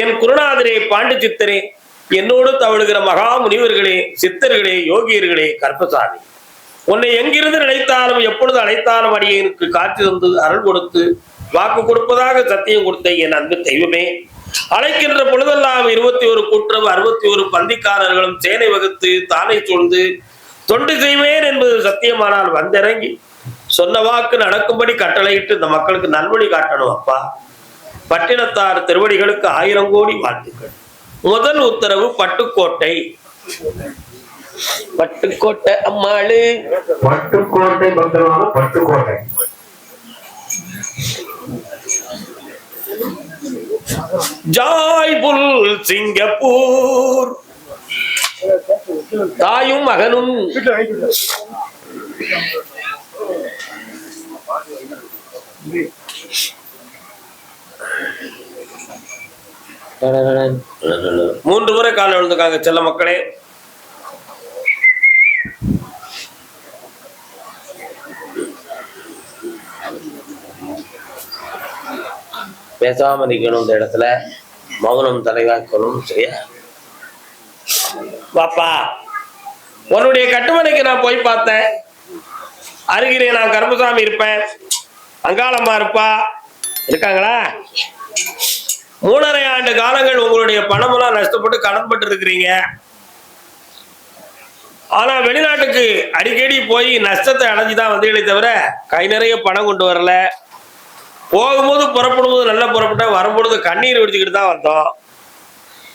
என் குருநாதரே பாண்டி சித்தரே என்னோடு தவழுகிற மகா முனிவர்களே சித்தர்களே யோகியர்களே கற்பசாமி உன்னை எங்கிருந்து நினைத்தாலும் எப்பொழுது அழைத்தாலும் அடியனுக்கு காட்சி தந்து அருள் கொடுத்து வாக்கு கொடுப்பதாக சத்தியம் கொடுத்த என் அன்பு தெய்வமே. அழைக்கின்ற பொழுதெல்லாம் இருபத்தி ஒரு கூற்றம் அறுபத்தி ஒரு பந்திக்காரர்களும் சேனை வகுத்து தானை சூழ்ந்து தொண்டு செய்வேன் என்பது சத்தியமானால் வந்திறங்கி சொன்ன வாக்கு நடக்கும்படி கட்டளையிட்டு இந்த மக்களுக்கு நல்வழி காட்டணும் அப்பா. பட்டினத்தார் திருவடிகளுக்கு ஆயிரம் கோடி வாழ்த்துக்கள். முதல் உத்தரவு பட்டுக்கோட்டை. பட்டுக்கோட்டை அம்மாளு. பட்டுக்கோட்டை பட்டுக்கோட்டை. Joyful Singapore. தாயும் மகனும் மூன்று முறை கால விழுந்துக்காங்க செல்ல மக்களே. பேசாம நிக்கணும் இந்த இடத்துல. மௌனம் தலைவாக்கணும் சரியா? பாப்பா உன்னுடைய கட்டுமனைக்கு நான் போய் பார்த்தேன். அருகிலே நான் கருமசாமி இருப்பேன். அங்காளம்மா இருப்பா. இருக்காங்களா? மூணரை ஆண்டு காலங்கள் உங்களுடைய பணமெல்லாம் நஷ்டப்பட்டு கடன்பட்டு இருக்கிறீங்க ஆனா வெளிநாட்டுக்கு அடிக்கடி போய் நஷ்டத்தை அடைஞ்சுதான் வந்தீங்களே தவிர கை நிறைய பணம் கொண்டு வரல. போகும்போது புறப்படும் போது நல்லா புறப்பட்ட வரும்பொழுது கண்ணீர் வெடிச்சுக்கிட்டு தான் வந்தோம்.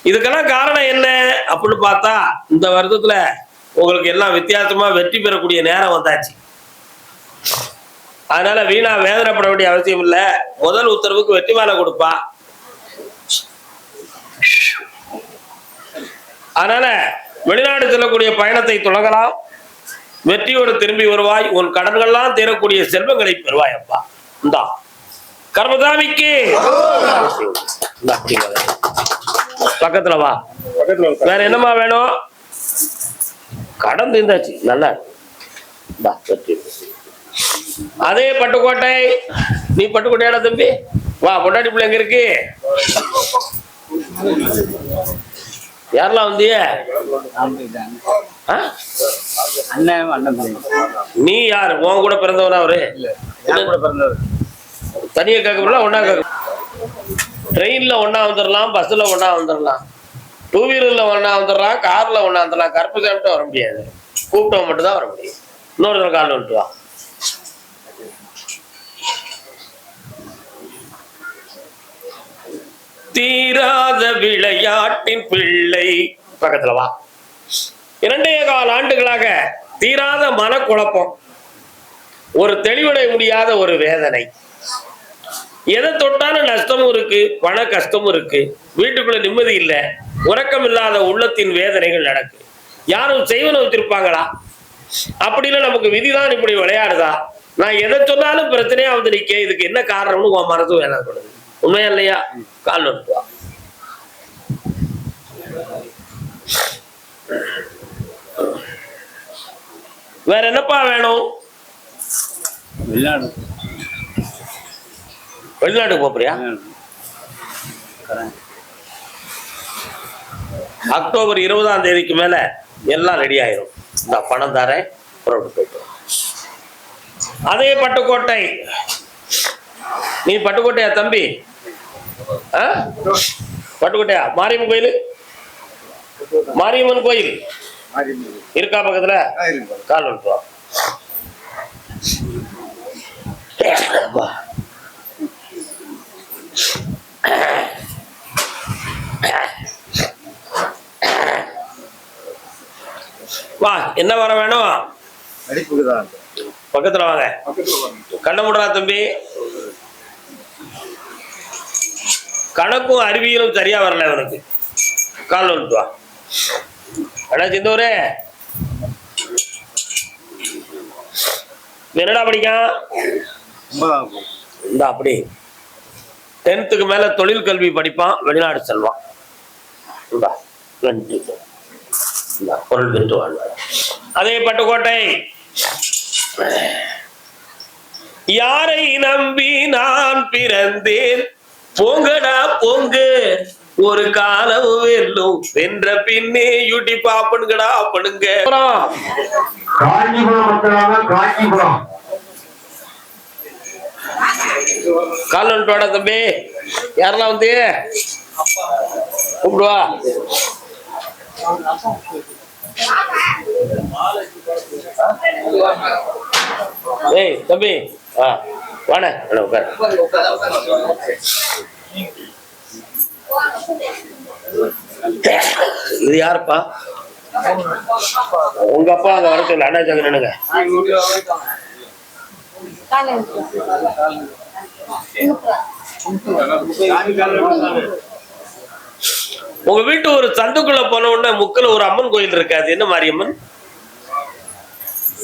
இதுக்கெல்லாம் காரணம் என்ன அப்படின்னு பார்த்தா இந்த வருடத்துல உங்களுக்கு எல்லாம் வித்தியாசமா வெற்றி பெறக்கூடிய நேரம் வந்தாச்சு. அதனால வீணா வேதனைப்பட வேண்டிய அவசியம் இல்லை. முதல் உத்தரவுக்கு வெற்றி மாலை கொடுப்பா. அதனால வெளிநாடு செல்லக்கூடிய பயணத்தை தொடங்கலாம். வெற்றியோடு திரும்பி வருவாய். உன் கடன்கள்லாம் தேரக்கூடிய செல்வங்களை பெறுவாய் அப்பா. இந்தா. கர்மசாமிக்கு வா. பக்கத்துல வா. வேற என்னம்மா வேணும்? கடன் தீர்ந்தாச்சு. நல்லா அதே பட்டுக்கோட்டை. நீ பட்டுக்கோட்டையாடா தம்பி? வா பொண்டாட்டி பிள்ளை எங்க இருக்கு? யாரெல்லாம் வந்திய? நீ யார்? உன் கூட பிறந்தவனா அவரு? தனியா கேட்க ஒன்னா கேட்க ட்ரெயின்ல ஒண்ணா வந்துடலாம் பஸ்ல ஒண்ணா வந்துடலாம் டூ வீலர்ல ஒண்ணா வந்துடலாம் கார்ல ஒண்ணா வந்துடலாம் கருப்பு சாப்பிட்டு வர முடியாது. கூப்பிட்டவன் மட்டும் தான் வர முடியும். இன்னொரு தடவை கால் வந்துட்டு தீராத விளையாட்டின் பிள்ளை. பக்கத்துல வா. இரண்டே கால் ஆண்டுகளாக தீராத மனக்குழப்பம். ஒரு தெளிவடைய முடியாத ஒரு வேதனை. எதை தொட்டாலும் நஷ்டமும் இருக்கு பண கஷ்டமும் இருக்கு. வீட்டுக்குள்ள நிம்மதி இல்லை உறக்கம் இல்லாத உள்ளத்தின் வேதனைகள் நடக்கு. யாரும் செய்வன வச்சிருப்பாங்களா? அப்படின்னு நமக்கு விதிதான் இப்படி விளையாடுதா? நான் எதை சொன்னாலும் பிரச்சனையா வந்து நிக்க இதுக்கு என்ன காரணம்னு உன் மனதும் வேதனைப்படுது. உண்மையா இல்லையா கால் நட்டு வா வேற என்னப்பா வேணும்? வெளிநாடு. வெளிநாட்டுக்கு போறியா அக்டோபர் இருபதாம் தேதிக்கு மேல எல்லாம் ரெடி ஆயிரும். நான் பணம் தரேன் புறப்பட்டு போயிட்டு. அதே பட்டுக்கோட்டை. நீ பட்டுக்கோட்டையா தம்பி? பட்டுக்கோட்டையா? மாரியம்மன் கோயில்? மாரியம்மன் கோயில்? இருக்கா பக்கத்துல? கால் வந்துட்டு வா. என்ன வர வேணும்? பக்கத்துல வாங்க. கண்ண முடுறா தம்பி. கணக்கும் அறிவியலும் சரியா வரல இவனுக்கு. கால் வந்துட்டு வா. அண்ணா சிந்தூரே. என்னடா படிக்கான். இந்த அப்படி. டென்த்துக்கு மேல தொழில் கல்வி படிப்பான் வெளிநாடு செல்வான். பொருள் பெற்று வாழ்வார் அதே பட்டுக்கோட்டை. யாரை நம்பி நான் பிறந்தேன்? போங்கடா போங்க. ஒரு காலம் வெல்லும். வென்ற பின்னே யூடி பாப்பனுங்கடா பண்ணுங்க காஞ்சிபுரம் மக்களான காஞ்சிபுரம். கால் வந்துட்டோட தம்பி. யாரெல்லாம் வந்து? கூப்பிடுவா ஏய் தம்பி. ஆ. வாண உட்கார். இது யாருப்பா? உங்க அப்பா அங்க வர சொல்லு. அண்ணா நின்னுங்க உங்க வீட்டு ஒரு சந்துக்குள்ள போன உடனே முக்குல ஒரு அம்மன் கோயில் இருக்கு அது என்ன மாரியம்மன்?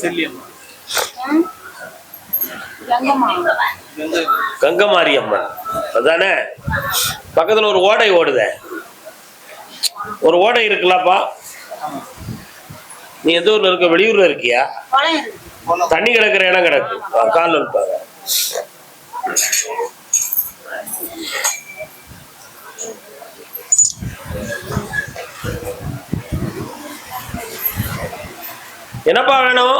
செல்லியம் கங்க மாரியம்மன் அதானே? பக்கத்துல ஒரு ஓடை ஓடுதே. ஒரு ஓடை இருக்குல்லப்பா. நீ எந்த ஊர்ல இருக்க? வெளியூர்ல இருக்கியா? தண்ணி கிடக்குற இடம் கிடக்கு. காலில் இருப்பாங்க என்னப்பா வேணும்?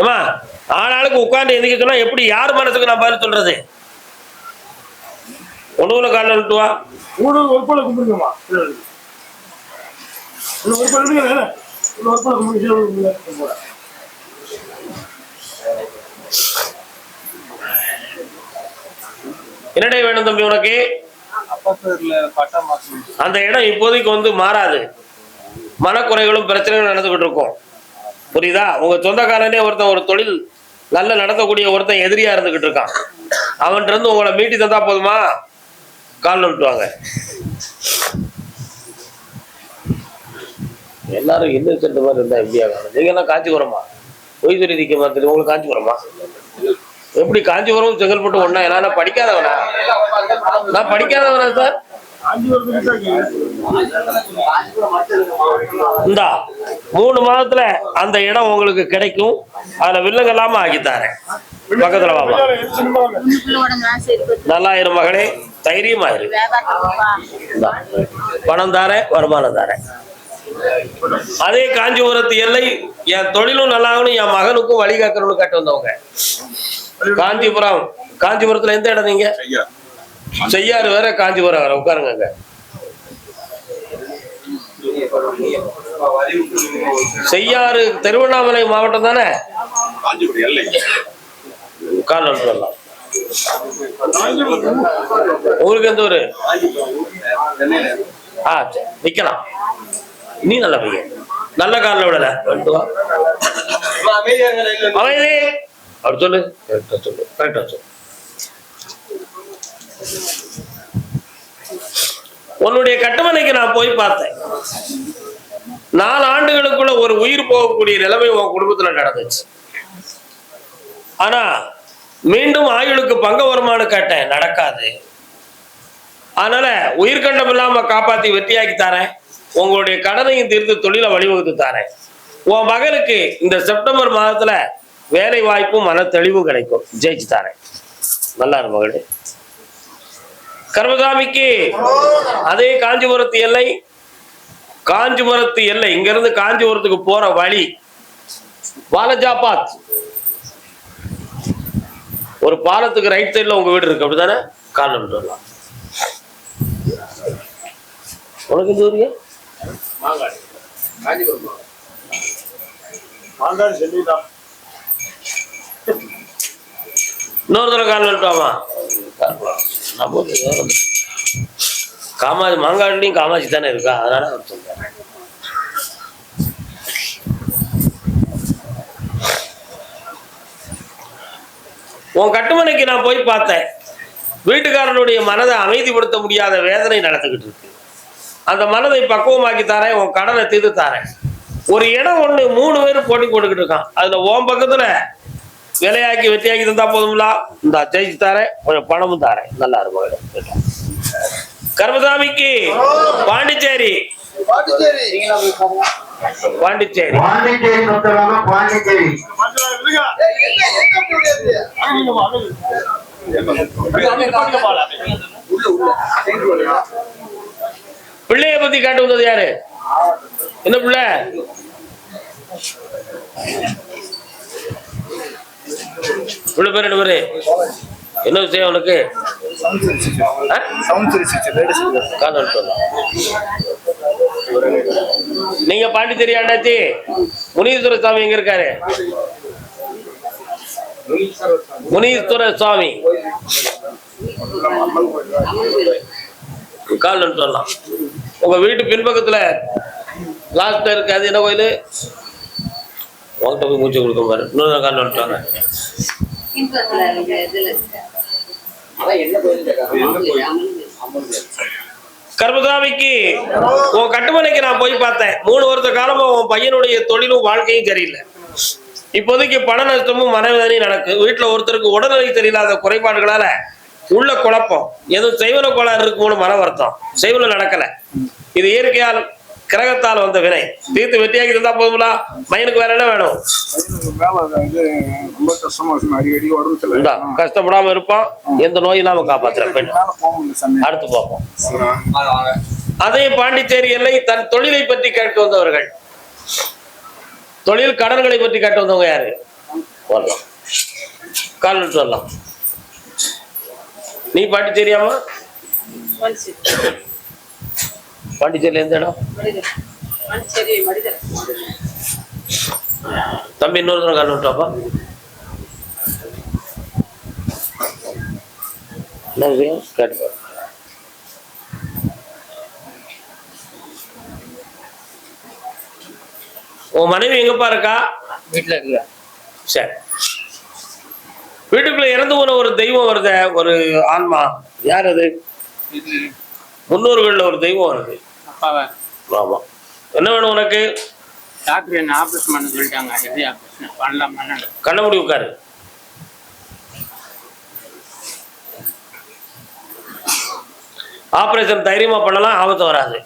ஏமா ஆளாளுக்கு உட்கார்ந்து எந்திரிக்க சொன்னா எப்படி? யார் மனசுக்கு நான் பதில் சொல்றது? ஒண்ணுல காலில் விட்டு வா ஒரு ஒரு போல கும்பிடுங்கம்மா. இன்னும் ஒரு போல இருக்குங்க இன்னும் ஒரு போல கும்பிடுங்க என்னடே வேணும் தம்பி உனக்கு? அந்த இடம் இப்போதைக்கு வந்து மாறாது. மனக்குறைகளும் பிரச்சனைகளும் நடந்துகிட்டு இருக்கும். புரியுதா? உங்க சொந்தக்காரனே ஒருத்தன் ஒரு தொழில் நல்ல நடத்தக்கூடிய ஒருத்தன் எதிரியா இருந்துகிட்டு இருக்கான். அவன்கிட்ட இருந்து உங்களை மீட்டி தந்தா போதுமா? கால் விட்டுவாங்க எல்லாரும் இன்னசென்ட் மாதிரி இருந்தா எப்படியா காணும் நீங்க எல்லாம் காஞ்சிபுரமா? பொய் சொல்லி நிக்க மாதிரி உங்களுக்கு காஞ்சிபுரமா? எப்படி காஞ்சிபுரம் செங்கல்பட்டு ஒன்னா ஏன்னா படிக்காதவனா? நான் படிக்காதவனா சார்? இந்தா மூணு மாதத்துல அந்த இடம் உங்களுக்கு கிடைக்கும். அதுல வில்லங்க இல்லாம ஆக்கி தரேன். பக்கத்துல வாமா நல்லா இரு மகளே தைரியமா இரு. பணம் தாரேன் வருமானம் தாரேன். அதே காஞ்சிபுரத்து எல்லை என் தொழிலும் நல்லாகணும் என் மகனுக்கும் வழிகாக்கணும்னு கட்டு வந்தவங்க. காஞ்சிபுரம் காஞ்சிபுரத்துல எந்த இடம் நீங்க? செய்யாறு. வேற காஞ்சிபுரம் வேற. உட்காருங்க செய்யாறு திருவண்ணாமலை மாவட்டம் தானே? கால் வந்துட்டு வரலாம் உங்களுக்கு எந்த ஊரு? ஆ சரி நிக்கலாம். நீ நல்ல பையன். நல்ல காலில் விடல. அமைதி. அப்படி சொல்லு. கரெக்டா சொல்லு. கரெக்டா சொல்லு. உன்னுடைய கட்டுமனைக்கு நான் போய் பார்த்தேன். நாலு ஆண்டுகளுக்குள்ள ஒரு உயிர் போகக்கூடிய நிலைமை உன் குடும்பத்துல நடந்துச்சு. ஆனா மீண்டும் ஆயுளுக்கு பங்க வருமானு கேட்டேன் நடக்காது. அதனால உயிர்கண்டம் இல்லாம காப்பாத்தி வெற்றியாக்கி தரேன். உங்களுடைய கடனையும் தீர்த்து தொழிலை வழிவகுத்து தரேன். உன் மகனுக்கு இந்த செப்டம்பர் மாதத்துல வேலை வாய்ப்பும் மன தெளிவும் கிடைக்கும். ஜெயிச்சு தரேன். நல்லா இரு மகளே. கர்மசாமிக்கு அதே காஞ்சிபுரத்து எல்லை. காஞ்சிபுரத்து எல்லை. இங்க இருந்து காஞ்சிபுரத்துக்கு போற வழி வாலஜாபாத். ஒரு பாலத்துக்கு ரைட் சைடுல உங்க வீடு இருக்கு. அப்படிதானே காலில் விட்டு வரலாம். உனக்கு இந்த ஊரியா இன்னொரு தடவை காலில் விட்டுவாமா? நமக்கு காமாஜி காமாட்சி மாங்காடுலையும் காமாட்சி தானே இருக்கா? அதனால அவர் சொல்றாரு. உன் கட்டுமனைக்கு நான் போய் பார்த்தேன். வீட்டுக்காரனுடைய மனதை அமைதிப்படுத்த முடியாத வேதனை நடத்துக்கிட்டு இருக்கு. அந்த மனதை பக்குவமாக்கி தரேன் உன் கடனை தீர்த்து தாரேன். ஒரு இடம் ஒண்ணு மூணு பேர் போட்டி போட்டுக்கிட்டு இருக்கான். அதுல உன் பக்கத்துல விலையாக்கி வெற்றியாக்கி தந்தா போதும்ல? இந்த ஜெயிச்சு தரேன் கொஞ்சம் பணமும் தரேன் நல்லா இருக்கும் கர்மசாமிக்கு பாண்டிச்சேரி. பாண்டிச்சேரி. பாண்டிச்சேரி. பிள்ளைய பத்தி காட்டு வந்தது யாரு? என்ன பிள்ளை? இவ்வளோ பேர் என்ன என்ன விஷயம் உனக்கு நீங்க பாண்டிச்சேரி அண்ணாச்சி முனீஸ்வர சாமி எங்க இருக்காரு? முனீஸ்வர சுவாமி கால் சொல்லலாம் வரலாம் உங்க வீட்டு பின்பக்கத்துல லாஸ்ட்ல இருக்காது என்ன கோயில்? உங்கள்கிட்ட போய் மூச்சு கொடுக்க பாரு. இன்னொரு காலில் எடுத்து வாங்க உன் கட்டுமலைக்கு நான் போய் பார்த்தேன். மூணு வருஷ காலமா உன் பையனுடைய தொழிலும் வாழ்க்கையும் சரியில்லை. இப்போதைக்கு பண நஷ்டமும் மனவேதனையும் நடக்கு. வீட்டுல ஒருத்தருக்கு உடல்நிலை சரியில்லாத குறைபாடுகளால உள்ள குழப்பம். எதுவும் செய்வன கோளாறு இருக்கும்னு மன வருத்தம் செய்வன நடக்கல. இது இயற்கையால் கிரகத்தால் வந்த வினை. தீர்த்து வெட்டியாக்கி இருந்தா போதுங்களா பையனுக்கு வேற என்ன வேணும். கஷ்டப்படாம இருப்பான் எந்த நோய் இல்லாம காப்பாத்துறேன் அடுத்து பார்ப்போம். அதே பாண்டிச்சேரி எல்லை தன் தொழிலை பற்றி கேட்க வந்தவர்கள். தொழில் கடன்களை பற்றி கேட்க வந்தவங்க யாரு? வரலாம் கால் வரலாம். நீ பாண்டிச்சேரியாமா பாண்டிச்சேரியில எந்த இடம்? தம்பி இன்னொரு தடவை கால் விட்டாப்பா என்ன விஷயம் கேட்டு பாரு. உன் மனைவி எங்கப்பா இருக்கா? வீட்டுல இருக்குங்க சரி. வீட்டுக்குள்ள இறந்து போன ஒரு தெய்வம் வருத ஒரு ஆன்மா. யார் அது? முன்னோர்கள்ல ஒரு தெய்வம் வருது. அப்பாவை ஆமா என்ன வேணும் உனக்கு? டாக்டர் என்ன ஆப்ரேஷன் பண்ண சொல்லிட்டாங்க. எப்படி ஆப்ரேஷன்? பண்ணலாம் கண்ண முடி உட்காரு. ஆபரேஷன் தைரியமா பண்ணலாம் ஆபத்து வராது.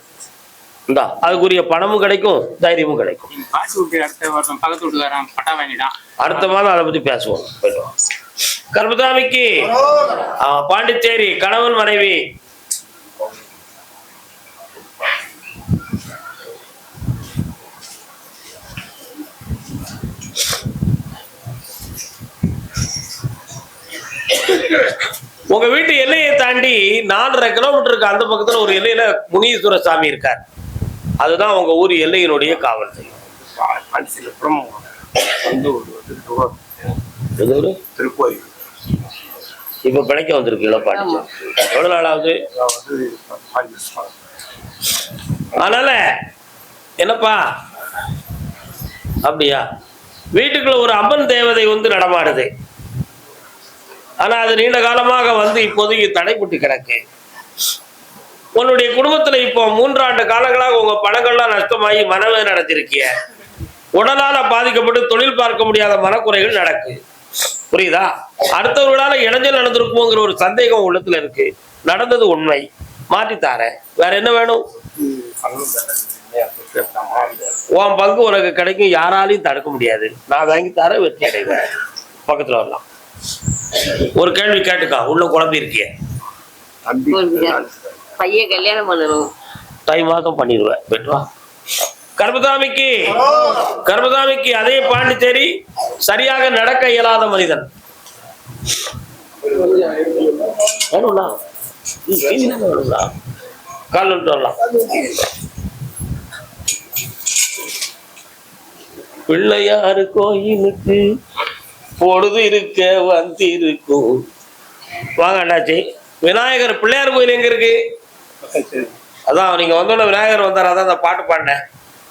இந்தா அதுக்குரிய பணமும் கிடைக்கும் தைரியமும் கிடைக்கும். பாட்டு விட்டு அடுத்த வருஷம் பக்கத்து வீட்டுக்காரன் பட்டா வாங்கிட்டான். அடுத்த மாதம் அதை பத்தி பேசுவோம். கர்மசாமிக்கு ஆ, பாண்டிச்சேரி கணவன் மனைவி. உங்க வீட்டு எல்லையை தாண்டி நாலரை கிலோமீட்டருக்கு அந்த பக்கத்துல ஒரு எல்லையில முனீஸ்வர சாமி இருக்கார். அதுதான் உங்க ஊர் எல்லையினுடைய காவல் தெய்வம்? திருக்கோயில் இப்ப பிழைக்க வந்திருக்கீங்களா பாட்டு எவ்வளவு நாள் ஆகுது அதாவது பாஞ்சு வருஷம். அதனால என்னப்பா? அப்படியா? வீட்டுக்குள்ள ஒரு அம்மன் தேவதை வந்து நடமாடுது. ஆனா அது நீண்ட காலமாக வந்து இப்போதைக்கு தடைப்பட்டு கிடக்கு. உன்னுடைய குடும்பத்துல இப்போ மூன்றாண்டு காலங்களாக உங்க பணங்கள்லாம் நஷ்டமாகி மனவே நடத்திருக்கிய உடலால பாதிக்கப்பட்டு தொழில் பார்க்க முடியாத மனக்குறைகள் நடக்கு. புரியுதா? அடுத்தவர்களால இடைஞ்சல் நடந்திருக்குமோங்கிற ஒரு சந்தேகம் உள்ளத்துல இருக்கு. நடந்தது உண்மை. மாற்றித்தாரேன் வேற என்ன வேணும்? உன் பங்கு உனக்கு கிடைக்கும். யாராலையும் தடுக்க முடியாது. நான் வாங்கி தர வெற்றி அடைவேன். பக்கத்துல வரலாம். ஒரு கேள்வி கேட்டுக்கா உள்ள குழம்பி இருக்கிய. பையன் கல்யாணம் பண்ணணும் தை மாதம் பண்ணிடுவேன் வெட்டுவா கர்மதாமிக்கு கர்மதாமிக்கு அதே பாண்டிச்சேரி சரியாக நடக்க இயலாத மனிதன். வேணும்ண்ணா. கால் வரலாம். பிள்ளையாரு கோயிலுக்கு பொழுது இருக்க வந்திருக்கும். வாங்க அண்ணாச்சி. விநாயகர் பிள்ளையார் கோயில் எங்க இருக்கு? அதான் நீங்க வந்தோடனே விநாயகர் வந்தார். அதான் அந்த பாட்டு பாடினேன்.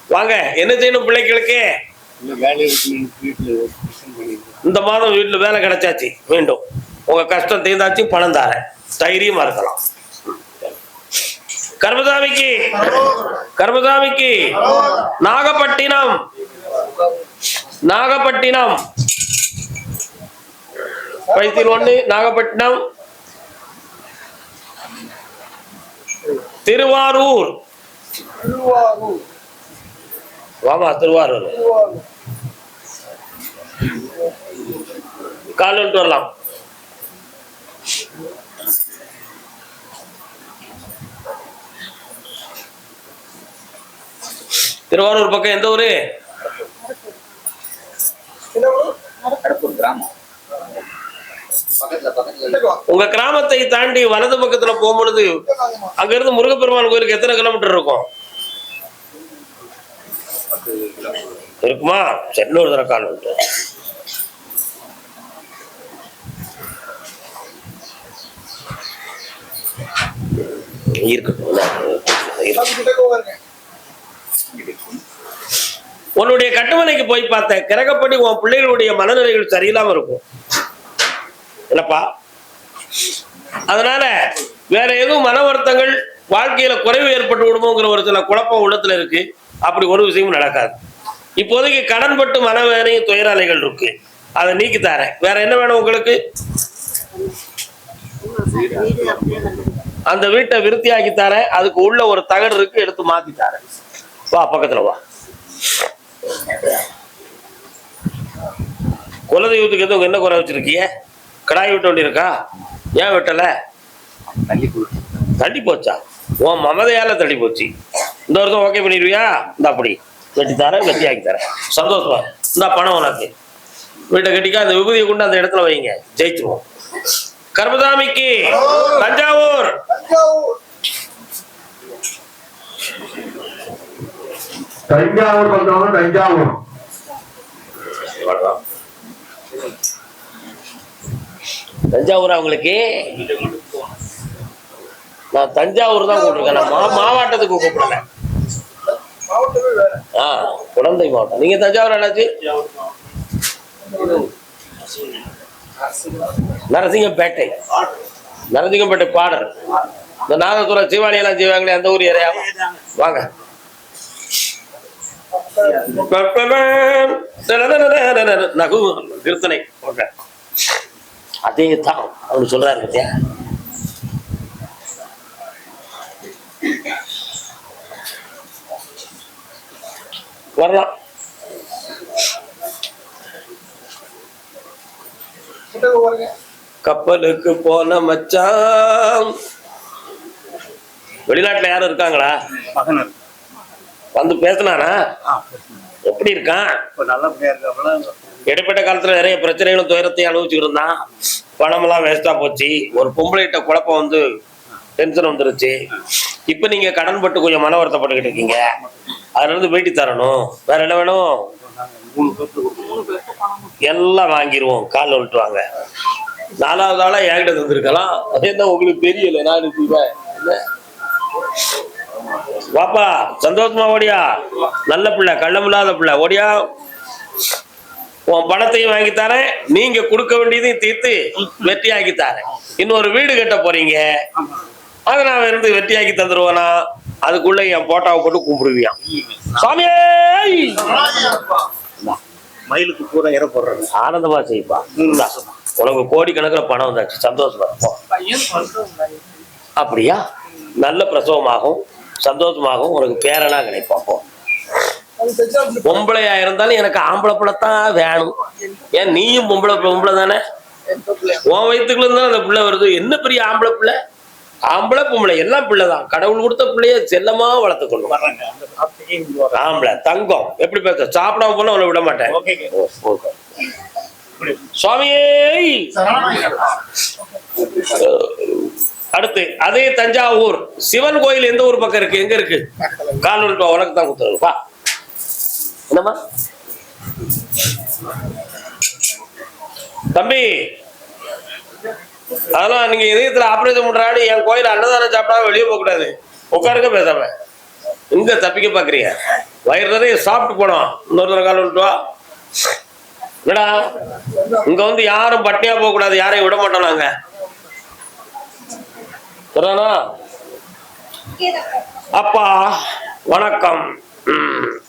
வாங்க என்ன செய்யணும் பிள்ளைகளுக்கு? இந்த மாதம் வீட்டுல வேலை கிடைச்சாச்சு. மீண்டும். உங்க கஷ்டம் தீர்ந்தாச்சு பணம் தாரேன். தைரியமா இருக்கலாம். கர்மசாமிக்கு கர்மசாமிக்கு. நாகப்பட்டினம். நாகப்பட்டினம். పైతిలోని నాగపట్నం திருவாரூர் வாமா திருவாரூர் காலன்ட்டு வரலாம் திருவாரூர் பக்கம் எந்த ஊரு உங்க கிராமத்தை தாண்டி வலது பக்கத்துல போகும்பொழுது அங்க இருந்து முருகப்பெருமான் கோயிலுக்கு எத்தனை கிலோமீட்டர் இருக்கும்? இருக்குமா? கால் இருக்கட்டும் இருக்கட்டும். உன்னுடைய கட்டுமனைக்கு போய் பார்த்த கிரகப்படி உன் பிள்ளைகளுடைய மனநிலைகள் சரியில்லாம இருக்கும். என்னப்பா? அதனால வேற எதுவும் மன வருத்தங்கள் வாழ்க்கையில குறைவு ஏற்பட்டு விடுமோங்கிற ஒரு சில குழப்பம் உள்ளத்துல இருக்கு. அப்படி ஒரு விஷயமும் நடக்காது. இப்போதைக்கு கடன்பட்டு மனவேனையும் துயராலைகள் இருக்கு. அதை நீக்கி தரேன். வேற என்ன வேணும் உங்களுக்கு? அந்த வீட்டை விருத்தியாக்கி தரேன். அதுக்கு உள்ள ஒரு தகடு இருக்கு எடுத்து மாத்தி தரேன். வா பக்கத்துல வா. குலதெய்வத்துக்கு எதுவும் என்ன குறை வச்சிருக்கிய கடாய் விட்ட வேண்டி இருக்கா ஏன் வெட்டல? தள்ளி போயிட்டு தள்ளி போச்சா? உன் மமதையால தள்ளி போச்சு. இந்த வருஷம் ஓகே பண்ணிடுவியா? இந்த அப்படி. வெட்டி தரேன் வெட்டி ஆக்கி தரேன். சந்தோஷமா? இந்த பணம் உனக்கு. வீட்டை கட்டிக்கா அந்த விபூதியை கொண்டு அந்த இடத்துல வைங்க. ஜெயிச்சிருவோம். கர்மதாமிக்கு தஞ்சாவூர். தஞ்சாவூர் வந்தவங்க தஞ்சாவூர். தஞ்சாவூர் அவங்களுக்கு நான் தஞ்சாவூர் தான் கூப்பிட்டுருக்கேன். நான் மா மாவட்டத்துக்கு கூப்பிடல ஆ குழந்தை மாவட்டம். நீங்க தஞ்சாவூர் என்னாச்சு? நரசிங்கம்பேட்டை நரசிங்கம்பேட்டை பாடல். இந்த நாதத்துறை சிவாலி எல்லாம் செய்வாங்களே அந்த ஊர் ஏரியா? வாங்க. நகு கீர்த்தனை ஓகே. அதே தான் அவனு சொல்றாரு பத்தியா? வரலாம். கப்பலுக்கு போன மச்சான். வெளிநாட்டுல யாரும் இருக்காங்களா? வந்து பேசினானா எப்படி இருக்கான்? இருக்காப்புல. இடைப்பட்ட காலத்துல நிறைய பிரச்சனைகளும் துயரத்தையும் அனுபவிச்சுட்டு இருந்தான். பணமெல்லாம் வேஸ்டா போச்சு. ஒரு பொம்பளைகிட்ட குழப்பம் வந்து டென்ஷன் வந்துருச்சு. இப்ப நீங்க கடன் பட்டு கொஞ்சம் மன வருத்தப்பட்டுக்கிட்டு இருக்கீங்க. அதுல இருந்து வீட்டு தரணும். வேற என்ன வேணும்? எல்லாம் வாங்கிடுவோம் கால் விட்டுருவாங்க. நாலாவது ஆளா என்கிட்ட தந்திருக்கலாம் அது என்ன உங்களுக்கு தெரியல. நான் அனுப்பிடுவேன் வாப்பா சந்தோஷமா ஓடியா? நல்ல பிள்ளை கள்ளமில்லாத பிள்ளை. ஓடியா? உன் பணத்தையும் வாங்கி தரேன் நீங்க கொடுக்க வேண்டியதையும் தீர்த்து வெற்றியாக்கி தரேன் இன்னொரு வீடு கட்ட போறீங்க. அதை நான் இருந்து வெற்றியாக்கி தந்துருவேனா? அதுக்குள்ள என் போட்டாவை போட்டு கும்பிடுவியான் சாமியே! மயிலுக்கு பூரா இற போடுறாங்க. ஆனந்தமா செய்ப்பா. உனக்கு கோடி கணக்குல பணம் வந்தாச்சு. சந்தோஷமா. அப்படியா? நல்ல பிரசவமாகும். சந்தோஷமாகும். உனக்கு பேரனா கிடைப்பான் போ. பொம்பளையா இருந்தாலும் எனக்கு ஆம்பளை பிள்ளை தான் வேணும். ஏன் நீயும் பொம்பளை பொம்பளை தானே? உன் வயிற்றுக்குள்ள இருந்தா அந்த பிள்ளை வருது. என்ன பெரிய ஆம்பளை பிள்ளை? ஆம்பளை பொம்பளை எல்லாம் பிள்ளை தான் கடவுள் கொடுத்த பிள்ளைய செல்லமா வளர்த்துக்கணும். ஆம்பளை தங்கம். எப்படி பேச சாப்பிடாம போனா அவனை விட மாட்டேன். சுவாமியே! அடுத்து அதே தஞ்சாவூர். சிவன் கோயில் எந்த ஊர் பக்கம் இருக்கு? எங்க இருக்கு? கால் விட்டு வா, உனக்கு தான் கொடுத்துரு வா. என்னம்மா? தம்பி அதெல்லாம் நீங்க இதயத்துல ஆபரேஷன் பண்றாரு என் கோயில் அன்னதானம் சாப்பிடாம வெளியே போக கூடாது. உட்காருங்க பேசாம. இங்க தப்பிக்க பாக்குறீங்க? வயிறு நிறைய சாப்பிட்டு போனோம். இன்னொரு கால் விட்டுவா என்னடா? இங்க வந்து யாரும் பட்டினியா போக கூடாது யாரையும் விட மாட்டோம் நாங்க. அப்பா வணக்கம்.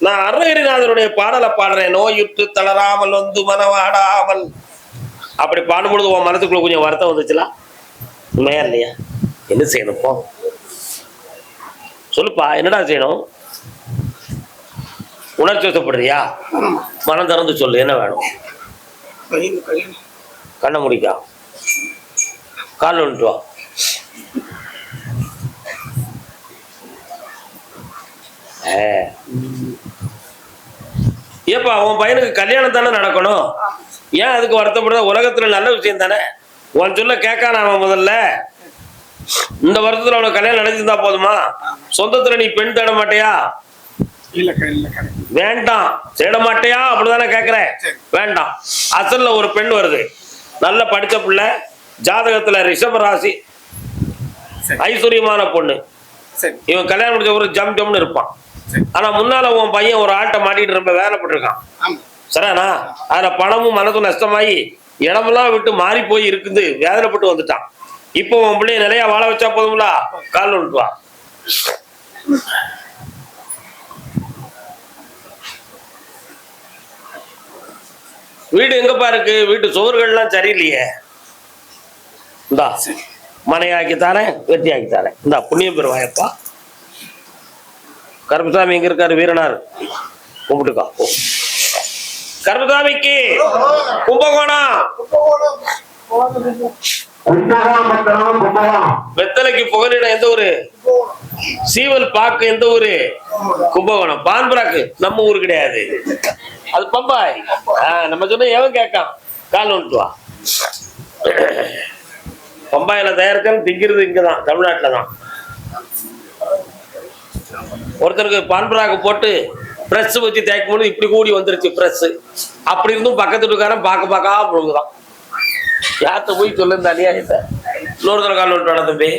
நான் அருணகிரிநாதருடைய பாடலை பாடுறேன். நோயுற்று தளராமல் வந்து மனவாடாமல். அப்படி பாடும்பொழுது உன் மனசுக்குள்ள கொஞ்சம் வருத்தம் வந்துச்சுல? உண்மையா இல்லையா? என்ன செய்யணும் போ. சொல்லுப்பா என்னடா செய்யணும்? உணர்ச்சி வசப்படுறியா? மனம் திறந்து சொல்லு என்ன வேணும்? கண்ணை முடிக்கா. கால் வந்துட்டு வா. ஏப்பா உன் பையனுக்கு கல்யாணம் தானே நடக்கணும்? ஏன் அதுக்கு வருத்தப்படுற? உலகத்துல நல்ல விஷயம் தானே? உன் சொல்ல கேட்கான அவன் முதல்ல. இந்த வருஷத்துல அவனுக்கு கல்யாணம் நடந்திருந்தா போதுமா? சொந்தத்துல நீ பெண் தேட மாட்டியா? வேண்டாம். தேட மாட்டியா? அப்படிதானே கேக்குறேன் வேண்டாம். அசல்ல ஒரு பெண் வருது. நல்ல படிச்ச பிள்ளை ஜாதகத்துல ரிஷப ராசி. ஐஸ்வர்யமான பொண்ணு. இவன் கல்யாணம் முடிச்ச ஒரு ஜம் ஜம்னு இருப்பான். ஆனா முன்னால உன் பையன் ஒரு ஆட்டை மாட்டிட்டு ரொம்ப வேலைப்பட்டிருக்கான் ஆமா. சரியாண்ணா? அதுல பணமும் மனதும் நஷ்டமாயி இடமெல்லாம் விட்டு மாறி போய் இருக்குது வேதனைப்பட்டு வந்துட்டான். இப்போ உன் பிள்ளைய நிலையா வாழ வச்சா போதும்ல? கால் விட்டு வா. வீடு எங்கப்பா இருக்கு? வீட்டு சுவர்கள்லாம் சரியில்லையே. இந்தா மனையாக்கி தரேன் வெட்டியாக்கி தரேன். இந்தா புண்ணியம் பெறுவாயப்பா கருப்பசாமி எங்க இருக்காரு? வீரனார். கும்பிட்டுக்கா. கருப்பசாமிக்கு கும்பகோணம். வெத்தலைக்கு புகலிடம் எந்த ஊரு? சீவல் பாக்கு எந்த ஊரு? கும்பகோணம். பான்பராக்கு நம்ம ஊர் கிடையாது. அது பம்பாய். நம்ம சொன்ன எவன் கேட்கான்? கால் வந்துட்டு வா. பம்பாயில தயாரிச்சாலும் திங்கிறது இங்கதான் தமிழ்நாட்டுல தான் ஒருத்தருக்கு பான்பராக்கு போட்டு பிரஸ் வச்சு தேய்க்கும் போது இப்படி கூடி வந்துருச்சு பிரஸ் அப்படி இருந்தும் பக்கத்து வீட்டுக்காரன் பார்க்க பார்க்க புழுங்குதான் யார்கிட்ட போய் சொல்லு இந்த அநியாயத்தை இன்னொருத்தர் கால் விட்டு தம்பி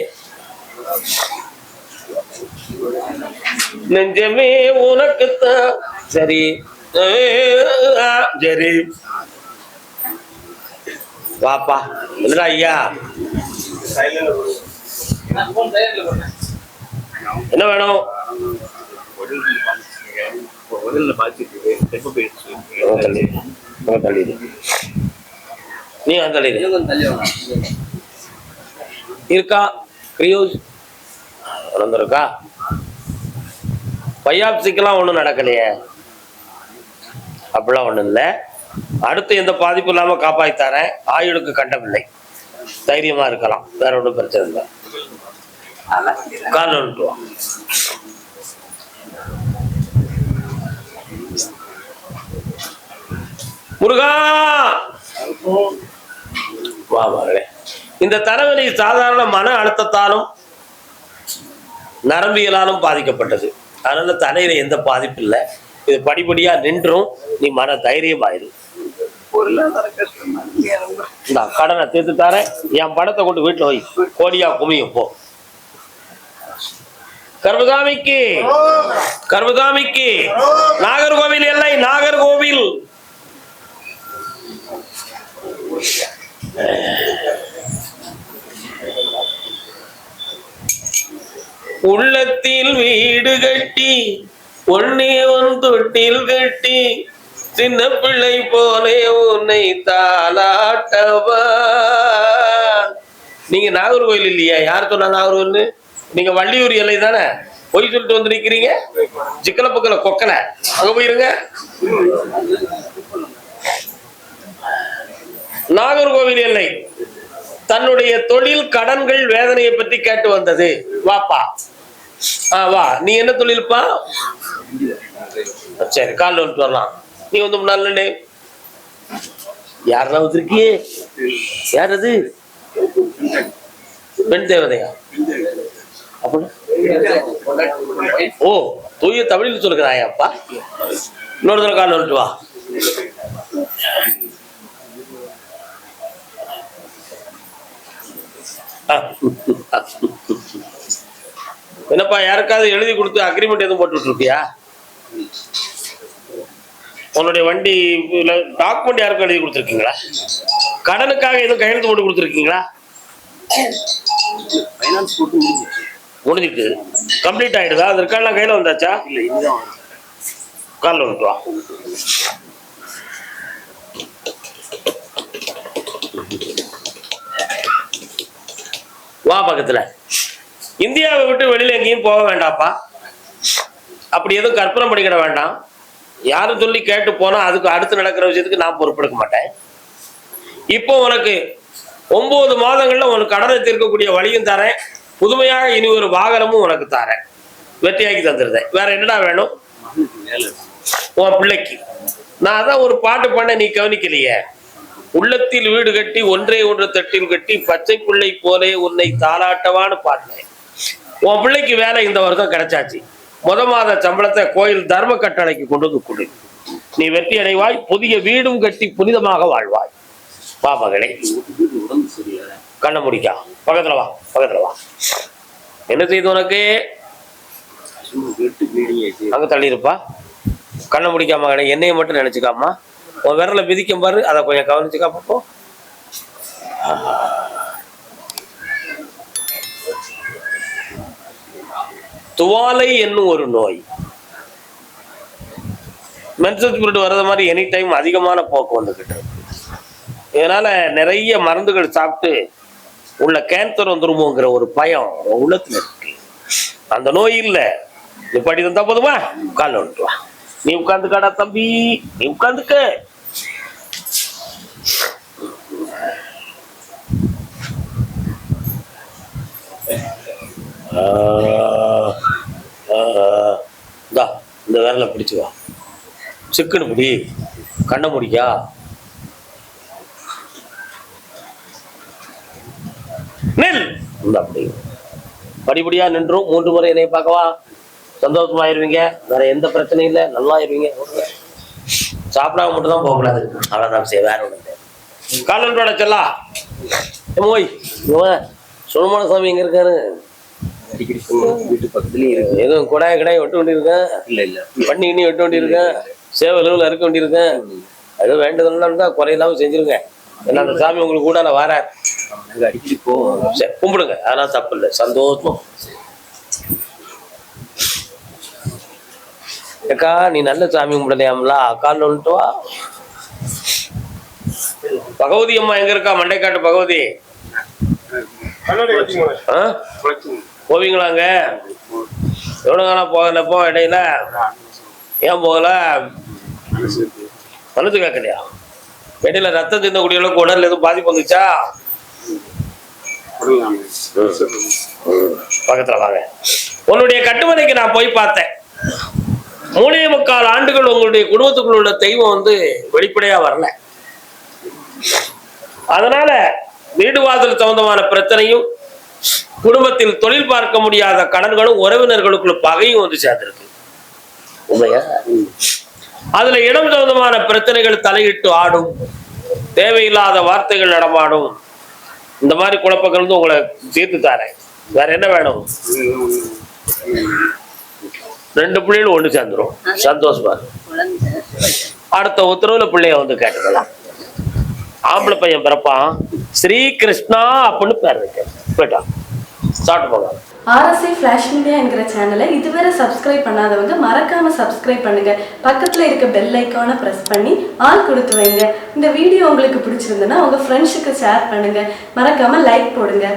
நெஞ்சமே உனக்குத்தான் சரி சரி. வாப்பா இல்லடா ஐயா? என்ன வேணும்? உன் நீ இருக்கா? கிரியோஸ் பையாப்சிக்கெல்லாம் ஒன்றும் நடக்கலையே. அப்படிலாம் ஒன்றும் இல்லை. அடுத்து எந்த பாதிப்பும் இல்லாமல் காப்பாற்றி தரேன். ஆயுளுக்கு கண்டமில்லை. தைரியமா இருக்கலாம். வேற ஒன்றும் பிரச்சனை இல்லை. கால் வந்துட்டு வா முருகா! வா மகளே இந்த தலைவலி சாதாரண மன அழுத்தத்தாலும் நரம்பியலாலும் பாதிக்கப்பட்டது. அதனால தலையில எந்த பாதிப்பு இல்லை. இது படிப்படியா நின்றும். நீ மன தைரியமாயிரு. கடனை தீர்த்து தரேன். என் படத்தை கொண்டு வீட்டுல வை. கோடியா குமியும் போ. கர்மசாமிக்கு கர்மசாமிக்கு நாகர்கோவில் எல்லை நாகர்கோவில். உள்ளத்தில் வீடு கட்டி ஒன்னே ஒன் தொட்டில் கட்டி சின்ன பிள்ளை போலே உன்னை தாளாட்டவா. நீங்க நாகர்கோவில் இல்லையா? யார் சொன்னா நாகர்கோவில் நீங்க வள்ளியூர் எல்லை தானே? பொய் சொல்லிட்டு வந்து நிக்கிறீங்க? சிக்கல பக்கல கொக்கல அங்க போயிருங்க. நாகர்கோவில் எல்லை. தன்னுடைய தொழில் கடன்கள் வேதனையை பற்றி கேட்டு வந்தது. வாப்பா. ஆ வா. நீ என்ன தொழில்ப்பா? சரி கால் வந்துட்டு வரலாம். நீ வந்து முன்னாள் யாரெல்லாம் வந்திருக்கியே யார் அது? பெண் தேவதையா? ஓ தூய தமிழில் சொல்லுகிறாயா அப்பா இன்னொரு தடவை கால் வந்துட்டு வா. ஆ. என்னப்பா யாருக்காவது எழுதி கொடுத்து அக்ரிமெண்ட் எதுவும் போட்டு இருக்கியா உன்னுடைய வண்டி டாக்குமெண்ட் யாருக்கும் எழுதி கொடுத்துருக்கீங்களா? கடனுக்காக எதுவும் கையெழுத்து போட்டு கொடுத்துருக்கீங்களா? ஃபைனான்ஸ் போட்டு முடிஞ்சிட்டு கம்ப்ளீட் ஆயிடுதா? அது ரெக்கார்ட்லாம் கையில வந்தாச்சா? இல்ல இதுதான் வந்துட்டு வா பக்கத்துல. இந்தியாவை விட்டு வெளியில எங்கேயும் போக வேண்டாம்ப்பா அப்படி எதுவும் கற்பனை பண்ணிக்கிட வேண்டாம். யாரும் சொல்லி கேட்டு போனா அதுக்கு அடுத்து நடக்கிற விஷயத்துக்கு நான் பொறுப்பெடுக்க மாட்டேன். இப்போ உனக்கு ஒன்பது மாதங்கள்ல உனக்கு கடனை தீர்க்கக்கூடிய வழியும் தரேன். புதுமையாக இனி ஒரு வாகனமும் உனக்கு தரேன் வெற்றியாக்கி தந்துருந்தேன் வேற என்னடா வேணும்? உன் பிள்ளைக்கு. நான் அதான் ஒரு பாட்டு பண்ண நீ கவனிக்கலையே. உள்ளத்தில் வீடு கட்டி ஒன்றே ஒன்று தட்டில் கட்டி பச்சை பிள்ளை போலே உன்னை தாளாட்டவான்னு பாடினேன். உன் பிள்ளைக்கு வேலை இந்த வருஷம் கிடைச்சாச்சு. முத மாத சம்பளத்தை கோயில் தர்ம கட்டளைக்கு கொண்டு வந்து கொடு. நீ வெற்றி அடைவாய் புதிய வீடும் கட்டி புனிதமாக வாழ்வாய். வா மகளே. கண்ணை முடிக்கா பக்கத்துல வா பக்கத்துல வா. என்ன செய்து உனக்கு? அங்க தள்ளி இருப்பா கண்ணை முடிக்காம என்னைய மட்டும் நினைச்சுக்காமா. உன் விரல மிதிக்கும் பாரு அதை கொஞ்சம் கவனிச்சுக்கா பார்ப்போம் துவாலை என்னும் ஒரு நோய். மென்சஸ் பீரியட் வர்றது மாதிரி எனி டைம் அதிகமான போக்கு வந்துகிட்டு இருக்கு. இதனால நிறைய மருந்துகள் சாப்பிட்டு உள்ள கேன்சர் வந்துருமோங்கிற ஒரு பயம் உள்ளத்துல இருக்கு. அந்த நோய் இல்ல. நீ படி தந்தா போதுமா? கால வந்துட்டு வா. நீ உட்காந்துக்காடா தம்பி. நீ உட்காந்துக்க இந்த விரலை பிடிச்சு வா. சிக்குன்னு பிடி கண்ணை முடிக்கா. நில். அப்படி. படிப்படியா நின்றும் மூன்று முறை என்னை பார்க்கவா? சந்தோஷமாயிருவீங்க. வேற எந்த பிரச்சனையும் இல்லை. நல்லா ஆயிருவீங்க சாப்பிடாம மட்டும் தான் போகக்கூடாது அவ்வளோதான் சரி வேற ஒன்று காலண்டோட செல்லா. மோய் சுழமான சாமி எங்க இருக்காரு? வீட்டு பக்கத்துலயே இருக்கு. எதுவும் குடாய கடாய் வெட்ட வேண்டியிருக்கேன். இல்ல இல்ல. பண்ணி கிண்ணி வெட்ட வேண்டியிருக்கேன். சேவலூவில் இருக்க வேண்டியிருக்கேன். ஏதோ வேண்டுதல்லாம் இருந்தா குறையில்லாம செஞ்சிருங்க. ஏன்னா அந்த சாமி உங்களுக்கு கூட நான் வரேன். நாங்க அடிக்கடி சரி கும்பிடுங்க. அதெல்லாம் தப்பு இல்லை. சந்தோஷம் அக்கா நீ நல்ல சாமி கும்பிடலையாமலா அக்கான்னு வந்துட்டுவா பகவதி அம்மா எங்க இருக்கா? மண்டைக்காட்டு பகவதி. போவீங்களாங்க எவ்வளோ காலம் போகலப்போ இடையில? ஏன் போகல? மனசு கேட்கலையா? இடையில ரத்தம் தின்னக்கூடிய அளவுக்கு உடல்ல எதுவும் பாதிப்பு வந்துச்சா? பக்கத்துல வாங்க. உன்னுடைய கட்டுமனைக்கு நான் போய் பார்த்தேன். மூணே முக்கால் ஆண்டுகள் உங்களுடைய குடும்பத்துக்குள்ள உள்ள தெய்வம் வந்து வெளிப்படையா வரல. அதனால வீடு வாசல் சம்பந்தமான பிரச்சனையும் குடும்பத்தில் தொழில் பார்க்க முடியாத கடன்களும் உறவினர்களுக்குள்ள பகையும் வந்து சேர்ந்திருக்கு. உண்மையா? அதுல இடம் சம்பந்தமான பிரச்சனைகள் தலையிட்டு ஆடும். தேவையில்லாத வார்த்தைகள் நடமாடும். இந்த மாதிரி குழப்பங்கள் வந்து உங்களை தீர்த்து தாரேன். வேற என்ன வேணும்? ரெண்டு பிள்ளைகளும் ஒண்ணு சேர்ந்துரும். சந்தோஷமா அடுத்த உத்தரவுல பிள்ளைய வந்து கேட்டுக்கலாம். ஆம்பளை பையன் பிறப்பான். ஸ்ரீ கிருஷ்ணா அப்படின்னு பேர் இருக்கு போயிட்டான். சாப்பிட்டு போங்க ஆர்எஸ்ஐ ஃப்ளாஷ் மீடியா என்கிற சேனலை இதுவரை சப்ஸ்கிரைப் பண்ணாதவங்க மறக்காம சப்ஸ்கிரைப் பண்ணுங்க. பக்கத்துல இருக்க பெல் ஐக்கானை பிரஸ் பண்ணி ஆல் கொடுத்து வைங்க. இந்த வீடியோ உங்களுக்கு பிடிச்சிருந்ததுன்னா உங்க ஃப்ரெண்ட்ஸுக்கு ஷேர் பண்ணுங்க. மறக்காம லைக் போடுங்க.